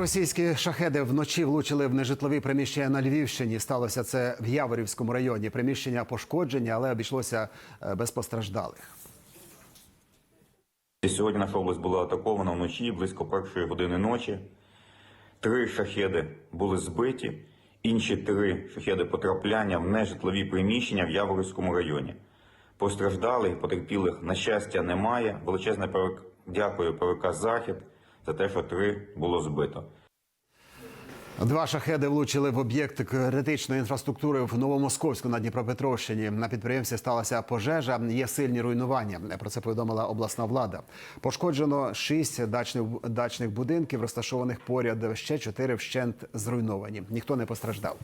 російські шахеди вночі влучили в нежитлові приміщення на Львівщині. Сталося це в Яворівському районі. Приміщення пошкоджені, але обійшлося е, без постраждалих. Сьогодні наша область була атакована вночі близько першої години ночі. Три шахеди були збиті, інші три шахеди потрапляння в нежитлові приміщення в Яворівському районі. Постраждалих, потерпілих, на щастя, немає. Величезне дякую ПВК Захід що три було збито. Два шахеди влучили в об'єкт критичної інфраструктури в Новомосковську на Дніпропетровщині. На підприємстві сталася пожежа. Є сильні руйнування. Про це повідомила обласна влада. Пошкоджено шість дачних дачних будинків, розташованих поряд. Ще чотири вщент зруйновані. Ніхто не постраждав.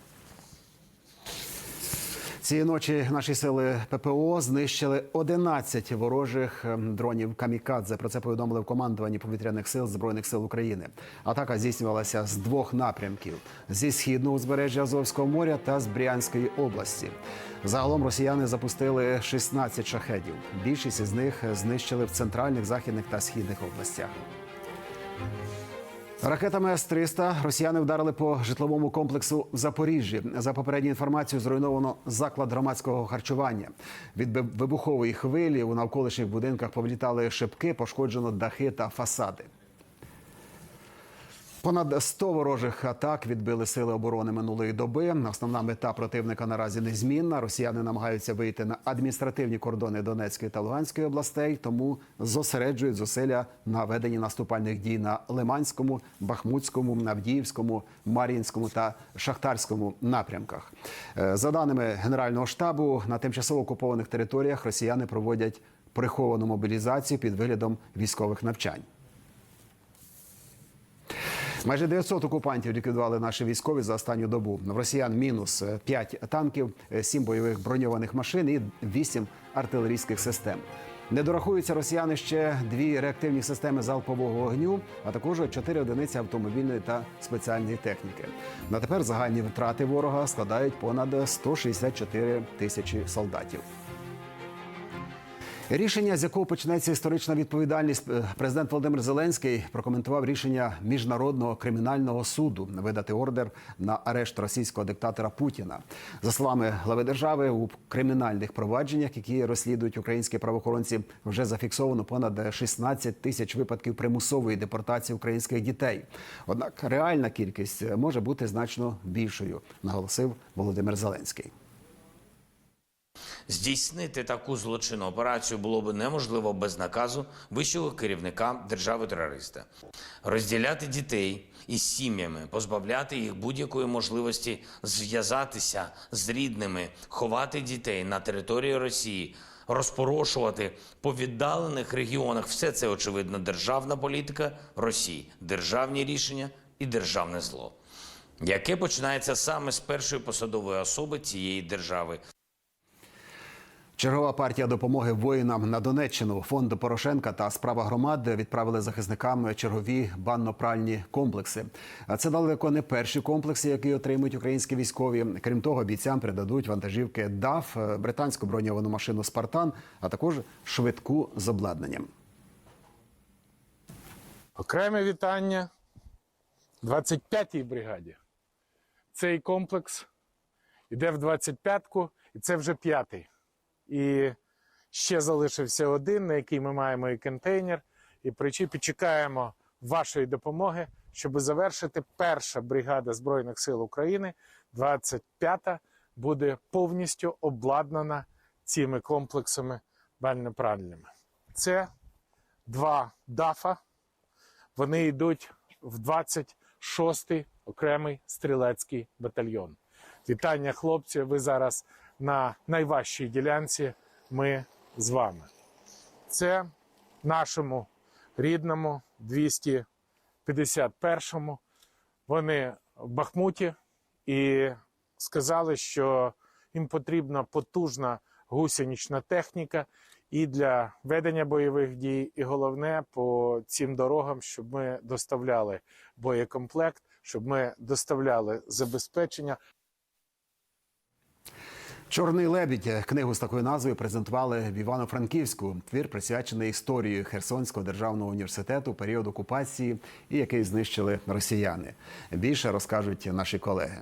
Цієї ночі наші сили ППО знищили 11 ворожих ем, дронів камікадзе. Про це повідомили в командуванні повітряних сил збройних сил України. Атака здійснювалася з двох напрямків: зі східного узбережжя Азовського моря та з Брянської області. Загалом росіяни запустили 16 шахедів. Більшість із них знищили в центральних, західних та східних областях. Ракетами С-300 росіяни вдарили по житловому комплексу в Запоріжжі. За попередньою інформацією, зруйновано заклад громадського харчування. Від вибухової хвилі у навколишніх будинках повлітали шибки, пошкоджено дахи та фасади. Понад 100 ворожих атак відбили сили оборони минулої доби. Основна мета противника наразі незмінна. Росіяни намагаються вийти на адміністративні кордони Донецької та Луганської областей, тому зосереджують зусилля на веденні наступальних дій на Лиманському, Бахмутському, Авдіївському, Мар'їнському та Шахтарському напрямках. Е, За даними Генерального штабу, на тимчасово окупованих територіях росіяни проводять приховану мобілізацію під виглядом військових навчань. Майже 900 окупантів ліквідували наші військові за останню добу. В росіян мінус 5 танків, 7 бойових броньованих машин і 8 артилерійських систем. Не дорахуються росіяни ще дві реактивні системи залпового вогню, а також 4 одиниці автомобільної та спеціальної техніки. На тепер загальні втрати ворога складають понад 164 тисячі солдатів. Рішення, з якого почнеться історична відповідальність, е, президент Володимир Зеленський прокоментував рішення міжнародного кримінального суду видати ордер на арешт російського диктатора Путіна. За словами глави держави, у кримінальних провадженнях, які розслідують українські правоохоронці, вже зафіксовано понад 16 тисяч випадків примусової депортації українських дітей. Однак реальна кількість може бути значно більшою, наголосив Володимир Зеленський. Здійснити таку злочинну операцію було б неможливо без наказу вищого керівника держави-терориста. Розділяти дітей із сім'ями, позбавляти їх будь-якої можливості зв'язатися з рідними, ховати дітей на території Росії, розпорошувати по віддалених регіонах. Все це очевидно державна політика Росії, державні рішення і державне зло, яке починається саме з першої посадової особи цієї держави. Чергова партія допомоги воїнам на Донеччину, фонд Порошенка та справа громад відправили захисникам чергові банно-пральні комплекси. А це далеко не перші комплекси, які отримують українські військові. Крім того, бійцям передадуть вантажівки ДАФ, британську броньовану машину Спартан, а також швидку з обладнанням. Окреме вітання 25-й бригаді. Цей комплекс йде в 25-ку, і це вже п'ятий. І ще залишився один, на який ми маємо і контейнер, і причіпі чекаємо вашої допомоги, щоб завершити перша бригада Збройних сил України, 25-та, буде повністю обладнана цими комплексами бально-пральними. Це два ДАФа. Вони йдуть в 26-й окремий стрілецький батальйон. Вітання, хлопці! Ви зараз на найважчій ділянці. Ми з вами. Це нашому рідному 251-му. Вони в Бахмуті і сказали, що їм потрібна потужна гусенична техніка і для ведення бойових дій, і головне по цим дорогам, щоб ми доставляли боєкомплект, щоб ми доставляли забезпечення. Чорний лебідь книгу з такою назвою презентували в Івано-Франківську. Твір присвячений історії Херсонського державного університету період окупації і який знищили росіяни. Більше розкажуть наші колеги.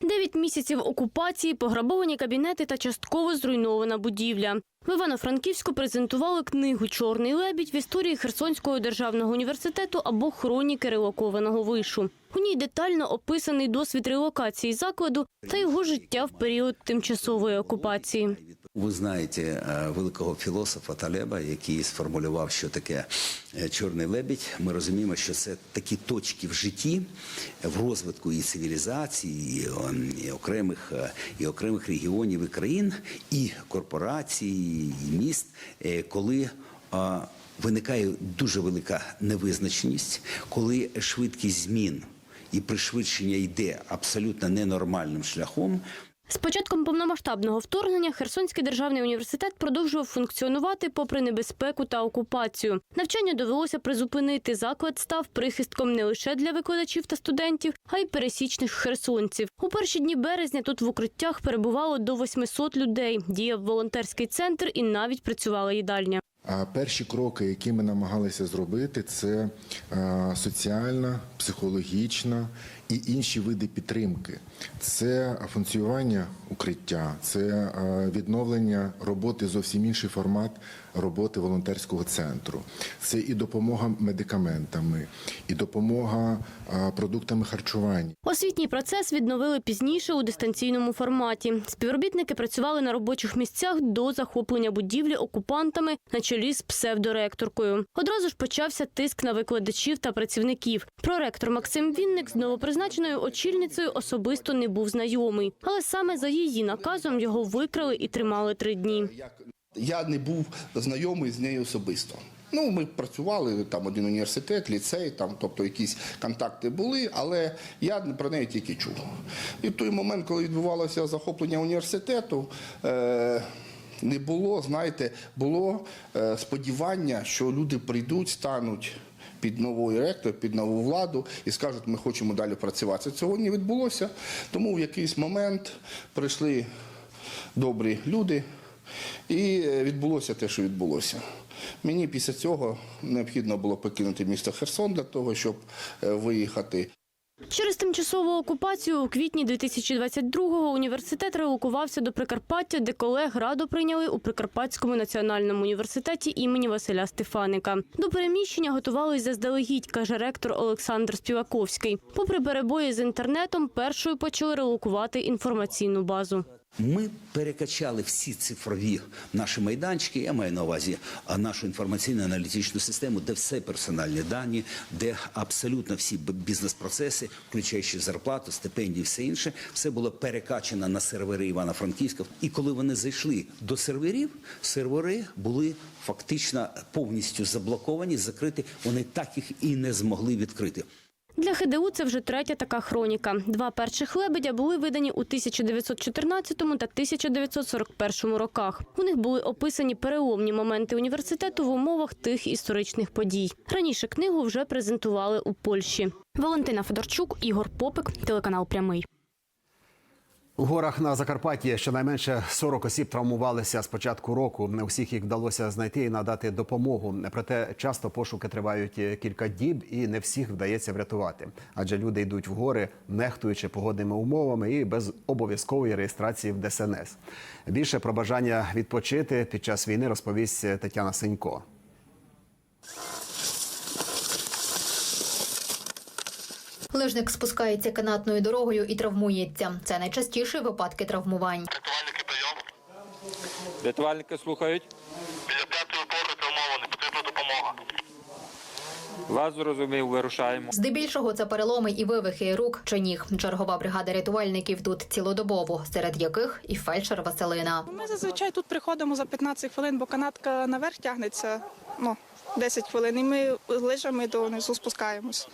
Дев'ять місяців окупації, пограбовані кабінети та частково зруйнована будівля. В Івано-Франківську презентували книгу Чорний лебідь в історії Херсонського державного університету або хроніки релокованого вишу. У ній детально описаний досвід релокації закладу та його життя в період тимчасової окупації. Ви знаєте е, великого філософа Талеба, який сформулював, що таке е, чорний лебідь. Ми розуміємо, що це такі точки в житті, в розвитку і цивілізації, і, окремих е, і окремих регіонів і країн, і корпорацій, і міст, коли виникає дуже велика невизначеність, коли швидкість змін і пришвидшення йде абсолютно ненормальним шляхом. З початком повномасштабного вторгнення Херсонський державний університет продовжував функціонувати попри небезпеку та окупацію. Навчання довелося призупинити. Заклад став прихистком не лише для викладачів та студентів, а й пересічних херсонців. У перші дні березня тут в укриттях перебувало до 800 людей. Діяв волонтерський центр і навіть працювала їдальня. Перші кроки, які ми намагалися зробити, це е, соціальна, психологічна і інші види підтримки. Це функціонування укриття, це е, відновлення роботи зовсім інший формат роботи волонтерського центру. Це і допомога медикаментами, і допомога е, продуктами харчування. Освітній процес відновили пізніше у дистанційному форматі. Співробітники працювали на робочих місцях до захоплення будівлі окупантами на чолі з псевдоректоркою. Одразу ж почався тиск на викладачів та працівників. Проректор Максим Вінник з новопризначеною очільницею особисто не був знайомий, але саме за її наказом його викрали і тримали три дні. Я не був знайомий з нею особисто. Ну, ми працювали там один університет, ліцей, там, тобто якісь контакти були, але я про неї тільки чув. І в той момент, коли відбувалося захоплення університету, е- не було, знаєте, було е- сподівання, що люди прийдуть, стануть. Під новий ректор, під нову владу і скажуть, ми хочемо далі працювати. Цього не відбулося. Тому в якийсь момент прийшли добрі люди, і е, відбулося те, що відбулося. Мені після цього необхідно було покинути місто Херсон для того, щоб е, виїхати. Через тимчасову окупацію у квітні 2022-го університет релокувався до Прикарпаття, де колег радо прийняли у Прикарпатському національному університеті імені Василя Стефаника. До переміщення готувались заздалегідь, каже ректор Олександр Співаковський. Попри перебої з інтернетом, першою почали релокувати інформаційну базу. Ми перекачали всі цифрові наші майданчики. Я маю на увазі нашу інформаційно-аналітичну систему, де все персональні дані, де абсолютно всі бізнес-процеси, включаючи зарплату, стипендії, все інше, все було перекачано на сервери Івано-Франківська. І коли вони зайшли до серверів, сервери були фактично повністю заблоковані, закриті. Вони так їх і не змогли відкрити. Для ХДУ це вже третя така хроніка. Два перших лебедя були видані у 1914 та 1941 роках. У них були описані переломні моменти університету в умовах тих історичних подій. Раніше книгу вже презентували у Польщі. Валентина Федорчук, Ігор Попик, телеканал Прямий. У горах на Закарпатті щонайменше 40 осіб травмувалися з початку року. Не усіх їх вдалося знайти і надати допомогу. Проте часто пошуки тривають кілька діб, і не всіх вдається врятувати. Адже люди йдуть в гори, нехтуючи погодними умовами і без обов'язкової реєстрації в ДСНС. Більше про бажання відпочити під час війни розповість Тетяна Сенько. Лижник спускається канатною дорогою і травмується. Це найчастіші випадки травмувань. Рятувальники прийом. Рятувальники слухають. Біля п'ятої опори травмований, потрібна допомога. Вас зрозумів, вирушаємо. Здебільшого це переломи і вивихи рук чи ніг. Чергова бригада рятувальників тут цілодобово, серед яких і фельдшер Василина. Ми зазвичай тут приходимо за 15 хвилин, бо канатка наверх тягнеться ну, 10 хвилин, і ми лижами донизу спускаємось.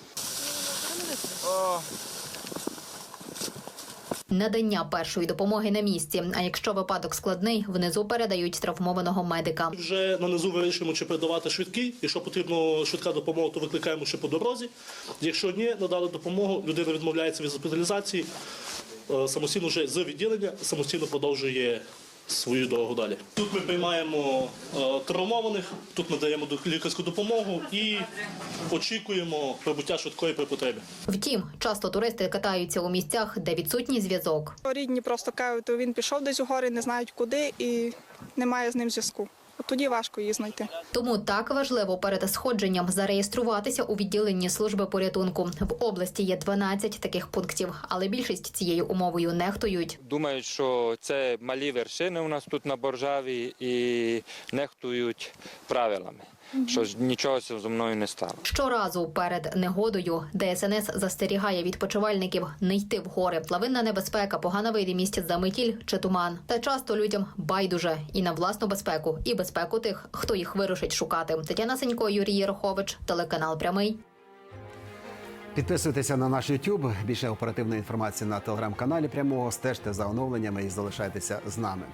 Надання першої допомоги на місці. А якщо випадок складний, внизу передають травмованого медика. Вже на низу вирішуємо, чи передавати швидкий. Якщо потрібно швидка допомога, то викликаємо ще по дорозі. Якщо ні, надали допомогу, людина відмовляється від госпіталізації. е, самостійно вже з відділення самостійно продовжує свою дорогу далі. Тут ми приймаємо е, травмованих, тут надаємо даємо лікарську допомогу і очікуємо прибуття швидкої при потребі. Втім, часто туристи катаються у місцях, де відсутній зв'язок. Рідні просто кажуть, то він пішов десь у гори, не знають куди і немає з ним зв'язку. От тоді важко її знайти. Тому так важливо перед сходженням зареєструватися у відділенні служби порятунку. В області є 12 таких пунктів, але більшість цією умовою нехтують. Думають, що це малі вершини у нас тут на Боржаві і нехтують правилами, що ж нічого зі мною не стало. Щоразу перед негодою ДСНС застерігає відпочивальників не йти в гори. Лавинна небезпека, погана видимість, заметіль чи туман. Та часто людям байдуже і на власну безпеку, і безпеку тих, хто їх вирушить шукати. Тетяна Сенько, Юрій Єрохович, телеканал Прямий. Підписуйтеся на наш YouTube. Більше оперативної інформації на телеграм-каналі прямого. Стежте за оновленнями і залишайтеся з нами.